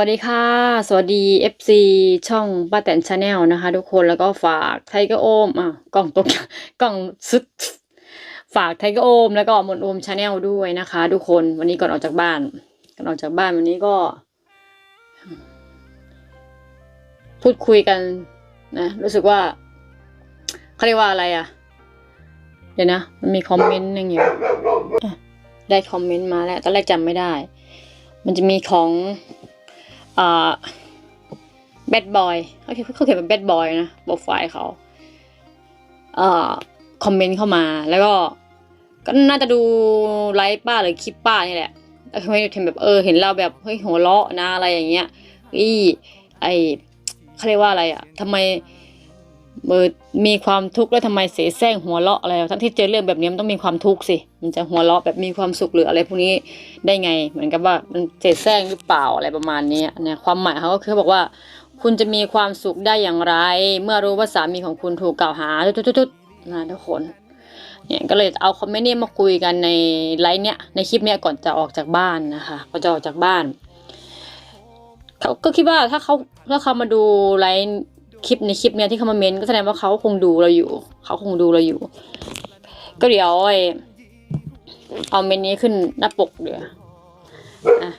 วัสดีค่ะ สวัสดี FC ช่องป้าแตนชาแนลนะคะ ทุกคนแล้วก็ฝากไทเกอร์โอมอะกล่องตกกล่องซึดฝากไทเกอร์โอมแล้วก็มนโอมชาแนลด้วยนะคะ ทุกคนวันนี้ก่อนออกจากบ้านก่อนออกจากบ้านวันนี้ก็ พูดคุยกันนะรู้สึกว่าเขาเรียกว่าอะไรอะ เดี๋ยวนะ มันมีคอมเมนต์นึงอยู่ได้คอมเมนต์มาแล้วตอนแรกจำไม่ได้ มันจะมีของ อ่อแบดบอยเขาเขียนเขาเขียนเป็นแบดบอยนะโปรไฟล์เขาอ่อคอมเมนต์เข้ามาแล้วก็ ก็น่าจะดูไลฟ์ป้าหรือคลิปป้านี่แหละแล้วเขาไม่ได้แบบเออเห็นเราแบบเฮ้ยหัวเราะนะอะไรอย่างเงี้ยอีไอเขาเรียกว่าอะไรอะทำไม เออมีความทุกข์แล้วทำไมเสแสร้งหัวเราะอะไรทั้งที่เจอเรื่องแบบนี้มันต้องมีความทุกข์สิ มันจะหัวเราะแบบมีความสุขหรืออะไรพวกนี้ได้ไง เหมือนกับว่ามันเสแสร้งหรือเปล่าอะไรประมาณนี้นะความหมายเขาก็คือบอกว่า คุณจะมีความสุขได้อย่างไร เมื่อรู้ว่าสามีของคุณถูกกล่าวหาทุดๆๆนะทุกคนเนี่ยก็เลยเอาคอมเมนต์นี้มาคุยกันในไลฟ์เนี้ยในคลิปเนี้ยก่อนจะออกจากบ้านนะคะก็จะออกจากบ้านเขาก็คิดว่าถ้าเขาถ้าเขามาดูไลฟ์ คลิปในคลิปเนี้ยที่เขามาเมนต์ก็แสดงว่าเขาคงดูเราอยู่ เขาคงดูเราอยู่ ก็เดี๋ยวไอ้เอาเมนต์นี้ขึ้นหน้าปกเดี๋ยวอะ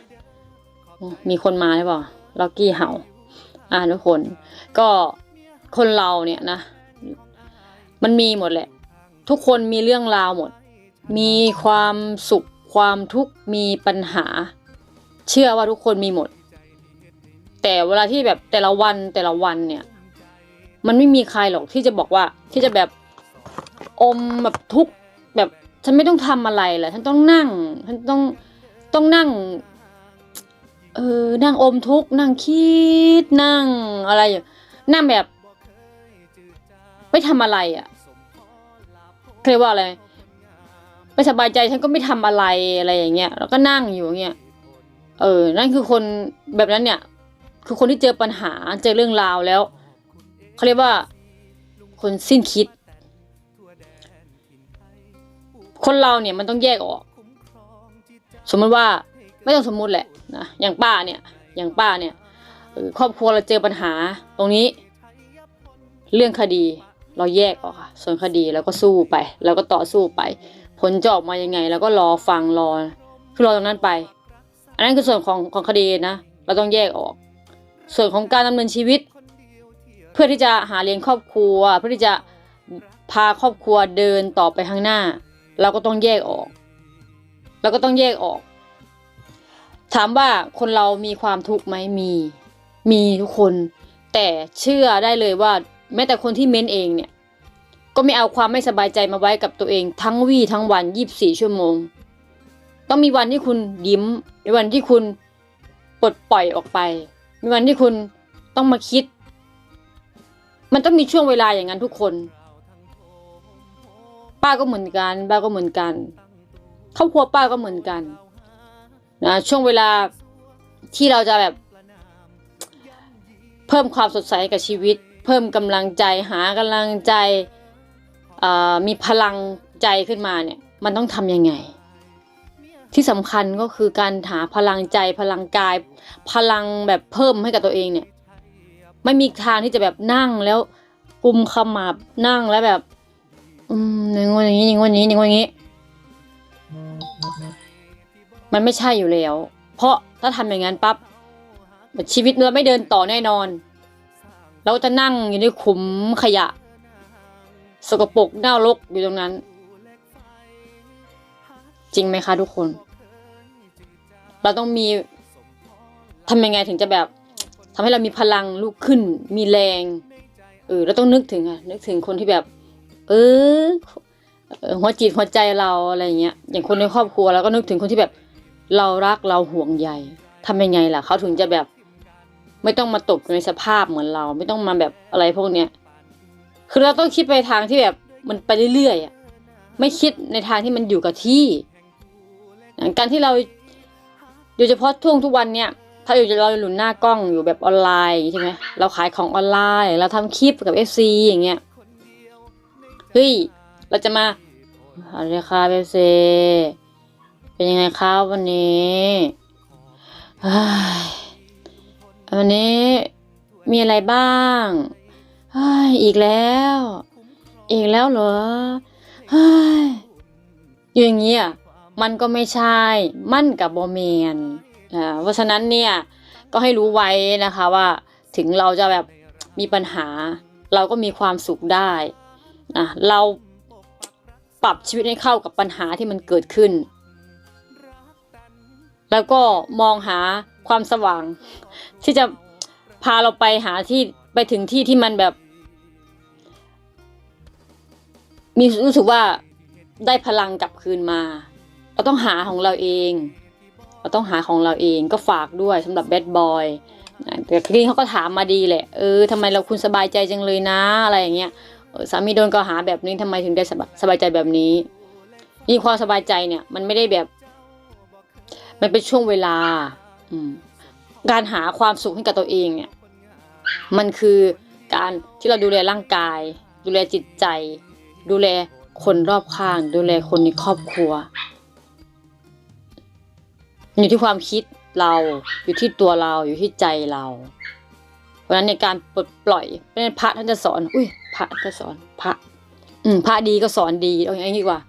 มีคนมาใช่ป่ะล็อกกี้เห่า อ่าทุกคน ก็คนเราเนี่ยนะ มันมีหมดแหละ ทุกคนมีเรื่องราวหมด มีความสุข ความทุกข์ มีปัญหา เชื่อว่าทุกคนมีหมด แต่เวลาที่แบบแต่ละวันแต่ละวันเนี่ย มันไม่มีใครหรอกที่จะบอกว่าที่จะแบบอมแบบทุกแบบฉันไม่ต้องทำอะไรแหละฉันต้องนั่ง ฉันต้องต้องนั่งเออนั่งอมทุกนั่งคิดนั่งอะไรนั่งแบบ ไม่ทำอะไรอะเรียกว่าอะไรไม่สบายใจฉันก็ไม่ทำอะไรอะไรอย่างเงี้ยแล้วก็นั่งอยู่อย่างเงี้ยเออ นั่นคือคนแบบนั้นเนี่ย คือคนที่เจอปัญหาเจอเรื่องราวแล้ว เขาเรียกว่า คนสิ้นคิด คนเราเนี่ยมันต้องแยกออก สมมติว่าไม่ต้องสมมุติแหละนะอย่างป้าเนี่ยอย่างป้าเนี่ยครอบครัวเราเจอปัญหาตรงนี้ เรื่องคดีเราแยกออกค่ะ ส่วนคดีเราก็สู้ไปเราก็ต่อสู้ไป ผลจะออกมายังไงเราก็รอฟังรอคือรอตรงนั้นไป อันนั้นคือส่วนของของคดีนะ เราต้องแยกออก ส่วนของการดำเนินชีวิต พื่อที่จะหาเลี้ยงครอบครัว เพื่อที่จะพาครอบครัวเดินต่อไปข้างหน้า เราก็ต้องแยกออก เราก็ต้องแยกออก ถามว่าคนเรามีความทุกข์ไหมมี มีทุกคน แต่เชื่อได้เลยว่า แม้แต่คนที่เม้นเองเนี่ย ก็ไม่เอาความไม่สบายใจมาไว้กับตัวเองทั้งวี่ทั้งวันยีบสี่ชั่วโมง ต้องมีวันที่คุณยิ้ม มีวันที่คุณปลดปล่อยออกไป มีวันที่คุณต้องมาคิด มันต้องมีช่วงเวลาอย่างนั้นทุกคน ป้าก็เหมือนกันป้าก็เหมือนกันครอบครัวป้าก็เหมือนกันนะช่วงเวลาที่เราจะแบบ เพิ่มความสดใสกับชีวิต เพิ่มกำลังใจหากำลังใจมีพลังใจขึ้นมาเนี่ย มันต้องทำยังไง ที่สำคัญก็คือการหาพลังใจพลังกาย พลังแบบเพิ่มให้กับตัวเองเนี่ย ไม่มีทางที่จะแบบนั่งแล้วกุมขมับนั่งแล้วแบบ อืมอย่างงี้อย่างนี้อย่างงี้อย่างงี้ มันไม่ใช่อยู่แล้ว เพราะถ้าทำอย่างนั้นปั๊บชีวิตเราไม่เดินต่อแน่นอน เราจะนั่งอยู่ในขุมขยะ สกปรกเน่ารกอยู่ตรงนั้น จริงไหมคะทุกคน เราต้องมีทำยังไงถึงจะแบบ ทำให้เรามีพลังลุกขึ้น มีแรง เออเราต้องนึกถึงอะนึกถึงคนที่แบบ เออหัวจิตหัวใจเราอะไรเงี้ยอย่างคนในครอบครัวเราก็นึกถึงคนที่แบบ เรารักเราห่วงใยทำยังไงล่ะเขาถึงจะแบบ ไม่ต้องมาตกในสภาพเหมือนเรา ไม่ต้องมาแบบอะไรพวกเนี้ยคือเราต้องคิดไปทางที่แบบมันไปเรื่อยๆอะไม่คิดในทางที่มันอยู่กับที่การที่เราโดยเฉพาะช่วงทุกวันเนี้ย ถ้าอยู่เราหลุนหน้ากล้องอยู่แบบออนไลน์ใช่ไหมเราขายของออนไลน์ เราทำคลิปกับเอฟซีอย่างเงี้ยเฮ้ยเราจะมาอะไรคะเอฟซีเป็นยังไงครับวันนี้เฮ้ยวันนี้มีอะไรบ้างเฮ้ยอีกแล้ว อีกแล้วเหรอเฮ้ยอยู่อย่างนี้อะมันก็ไม่ใช่ มั่นกับบอมเมน เพราะฉะนั้นเนี่ยก็ให้รู้ไว้นะคะว่าถึงเราจะแบบมีปัญหา เราก็มีความสุขได้นะเราปรับชีวิตให้เข้ากับปัญหาที่มันเกิดขึ้น แล้วก็มองหาความสว่าง ที่จะพาเราไปหาที่ไปถึงที่ที่มันแบบ มีรู้สึกว่าได้พลังกลับคืนมา เราต้องหาของเราเอง เราต้องหาของเราเองก็ฝากด้วยสำหรับแบดบอยแต่คลีนเขาก็ถามมาดีแหละเออทำไมเราคุณสบายใจจังเลยนะอะไรอย่างเงี้ยสามีโดนก็หาแบบนี้ทำไมถึงได้สบายสบายใจแบบนี้ยิ่งความสบายใจเนี่ย มันไม่ได้แบบ มันเป็นช่วงเวลา อืมการหาความสุขให้กับตัวเองเนี่ย มันคือการที่เราดูแลร่างกาย ดูแลจิตใจ ดูแลคนรอบข้าง ดูแลคนในครอบครัว อยู่ที่ความคิดเราอยู่ที่ตัวเราอยู่ที่ใจเราเพราะฉะนั้นในการปลดปล่อยเป็นพระท่านจะสอน อุ้ยพระจะสอนพระ อืมพระดีก็สอนดีเอาอย่างนี้ดีกว่า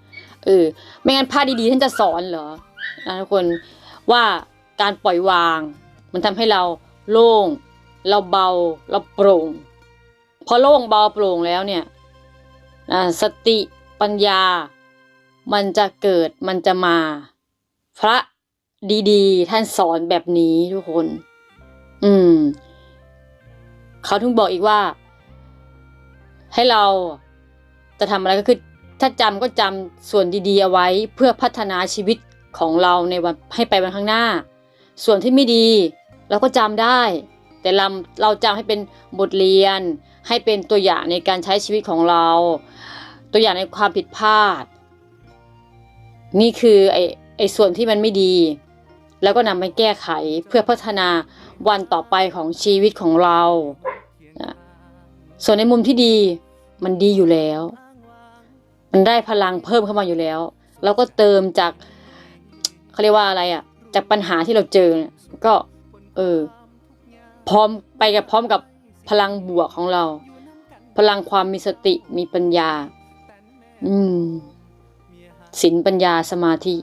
เออไม่งั้นพระดีๆท่านจะสอนเหรอนะทุกคนว่าการปล่อยวาง มันทำให้เราโล่ง เราเบาเราโปร่ง พอโล่งเบาโปร่งแล้วเนี่ยสติปัญญา มันจะเกิดมันจะมา พระ ดีๆ ท่านสอนแบบนี้ทุกคน อืม เขาถึงบอกอีกว่า ให้เราจะทำอะไรก็คือ ถ้าจำก็จำส่วนดีๆเอาไว้ เพื่อพัฒนาชีวิตของเราในวันให้ไปวันข้างหน้า ส่วนที่ไม่ดี เราก็จำได้ แต่เราเราจำให้เป็นบทเรียน ให้เป็นตัวอย่างในการใช้ชีวิตของเรา ตัวอย่างในความผิดพลาด นี่คือไอ้ไอ้ส่วนที่มันไม่ดี แล้วก็นำไปแก้ไขเพื่อพัฒนาวันต่อไปของชีวิตของเรานะส่วนในมุมที่ดีมันดีอยู่แล้ว มันได้พลังเพิ่มเข้ามาอยู่แล้วแล้วก็เติมจากเขาเรียกว่าอะไรอะ่ะ จากปัญหาที่เราเจอเนี่ยก็ เออ พร้อมไปกับพร้อมกับพลังบวกของเรา พลังความมีสติมีปัญญา อืมศีลปัญญาสมาธิ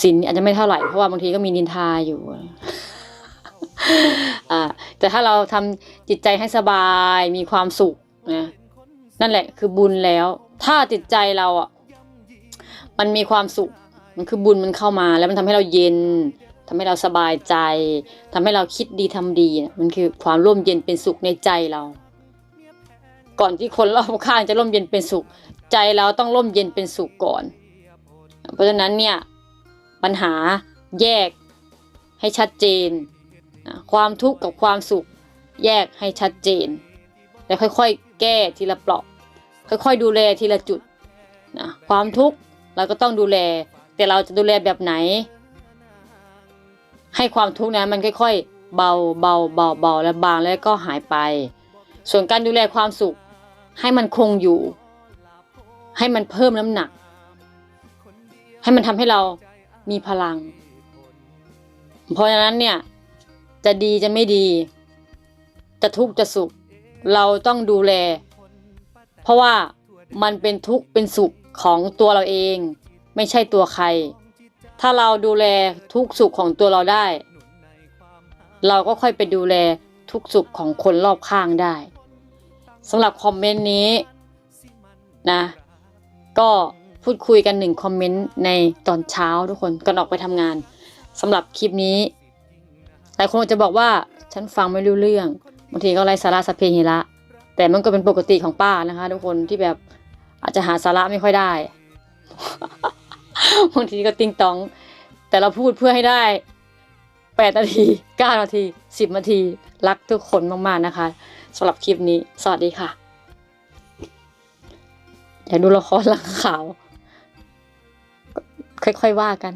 ศีลอาจจะไม่เท่าไหร่เพราะว่าบางทีก็มีนินทาอยู่แต่ถ้าเราทำจิตใจให้สบายมีความสุขนะนั่นแหละคือบุญแล้ว ถ้าจิตใจเราอะมันมีความสุข มันคือบุญมันเข้ามาแล้วมันทำให้เราเย็นทำให้เราสบายใจทำให้เราคิดดีทำดีนะมันคือความร่มเย็นเป็นสุขในใจเรา ก่อนที่คนรอบข้างจะร่มเย็นเป็นสุข ใจเราต้องร่มเย็นเป็นสุขก่อน เพราะฉะนั้นเนี่ย ปัญหาแยกให้ชัดเจน ความทุกข์กับความสุขแยกให้ชัดเจน แล้วค่อยๆ แก้ทีละเปราะค่อยๆ ดูแลทีละจุดนะความทุกข์เราก็ต้องดูแล แต่เราจะดูแลแบบไหน ให้ความทุกข์นั้นมันค่อย ๆ เบาเบาเบาเบาและบางแล้วก็หายไป ส่วนการดูแลความสุขให้มันคงอยู่ ให้มันเพิ่มน้ำหนัก ให้มันทำให้เรา มีพลัง เพราะฉะนั้นเนี่ย จะดีจะไม่ดี จะทุกข์จะสุข เราต้องดูแล เพราะว่ามันเป็นทุกข์เป็นสุขของตัวเราเอง ไม่ใช่ตัวใคร ถ้าเราดูแลทุกข์สุขของตัวเราได้ เราก็ค่อยไปดูแลทุกข์สุขของคนรอบข้างได้สำหรับคอมเมนต์นี้นะ ก็ พูดคุยกันหนึ่งคอมเมนต์ในตอนเช้าทุกคนก่อนออกไปทำงานสำหรับคลิปนี้ หลายคนอาจจะบอกว่าฉันฟังไม่รู้เรื่องบางทีก็ไร้สาระสพเพหิระ แต่มันก็เป็นปกติของป้านะคะ ทุกคนที่แบบอาจจะหาสาระไม่ค่อยได้ บางทีก็ติงตอง แต่เราพูดเพื่อให้ได้แปดนาทีเก้านาทีสิบนาที รักทุกคนมากๆนะคะสำหรับคลิปนี้ สวัสดีค่ะ อยากดูละครหลังข่าว ค่อยๆว่ากัน